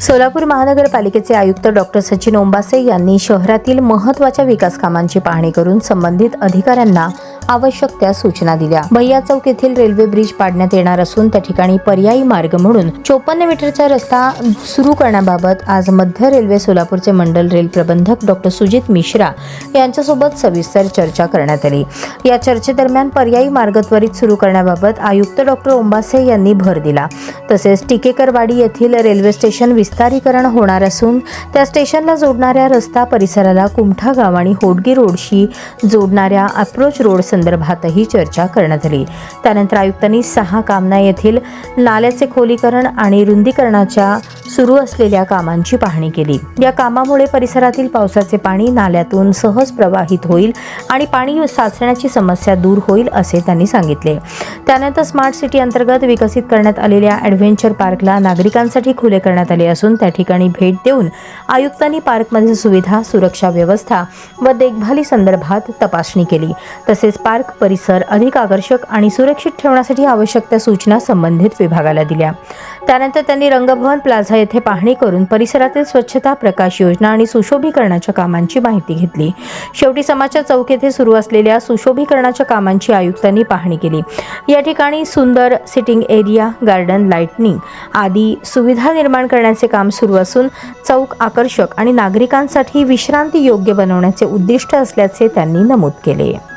सोलापूर महानगरपालिकेचे आयुक्त डॉक्टर सचिन ओंबासे यांनी शहरातील महत्त्वाच्या विकास कामांची पाहणी करून संबंधित अधिकाऱ्यांना आवश्यक त्या सूचना दिल्या. भैया चौक येथील रेल्वे ब्रिज पाडण्यात येणार असून त्या ठिकाणी पर्यायी मार्ग म्हणून चोपन्न मीटरचा रस्ता सुरू करण्याबाबत आज मध्य रेल्वे सोलापूरचे मंडल रेल प्रबंधक डॉक्टर सुजित मिश्रा यांच्यासोबत सविस्तर चर्चा करण्यात आली. या चर्चेदरम्यान पर्यायी मार्ग त्वरित सुरू करण्याबाबत आयुक्त डॉक्टर ओंबासे यांनी भर दिला. तसेच टिकेकरवाडी येथील रेल्वे स्टेशन विस्तारीकरण होणार असून त्या स्टेशनला जोडणाऱ्या रस्ता परिसराला कुमठा गाव आणि होडगी रोडशी जोडणाऱ्या अप्रोच रोड संदर्भातही चर्चा करण्यात आली. त्यानंतर आयुक्तांनी सहा कामना येथील नाल्याचे खोलीकरण आणि रुंदीकरणाच्या सुरू असलेल्या कामांची पाहणी केली. या कामामुळे परिसरातील पावसाचे पाणी नाल्यातून सहज प्रवाहित होईल आणि पाणी साचण्याची समस्या दूर होईल असे त्यांनी सांगितले. त्यानंतर स्मार्ट सिटी अंतर्गत विकसित करण्यात आलेल्या ॲडव्हेंचर पार्कला नागरिकांसाठी खुले करण्यात आले असून त्या ठिकाणी भेट देऊन आयुक्तांनी पार्कमधील सुविधा सुरक्षा व्यवस्था व देखभाली संदर्भात तपासणी केली. तसेच पार्क परिसर अधिक आकर्षक आणि सुरक्षित ठेवण्यासाठी आवश्यक त्या सूचना संबंधित विभागाला दिल्या. त्यानंतर त्यांनी रंगभवन प्लाझा येथे पाहणी करून परिसरातील स्वच्छता प्रकाश योजना आणि सुशोभीकरणाच्या कामांची माहिती घेतली. शेवटी समाजच्या चौक येथे सुरू असलेल्या सुशोभीकरणाच्या कामांची आयुक्तांनी पाहणी केली. या ठिकाणी सुंदर सिटिंग एरिया गार्डन लाईटनिंग आदी सुविधा निर्माण करण्याचे काम सुरू असून चौक आकर्षक आणि नागरिकांसाठी विश्रांती योग्य बनवण्याचे उद्दिष्ट असल्याचे त्यांनी नमूद केले.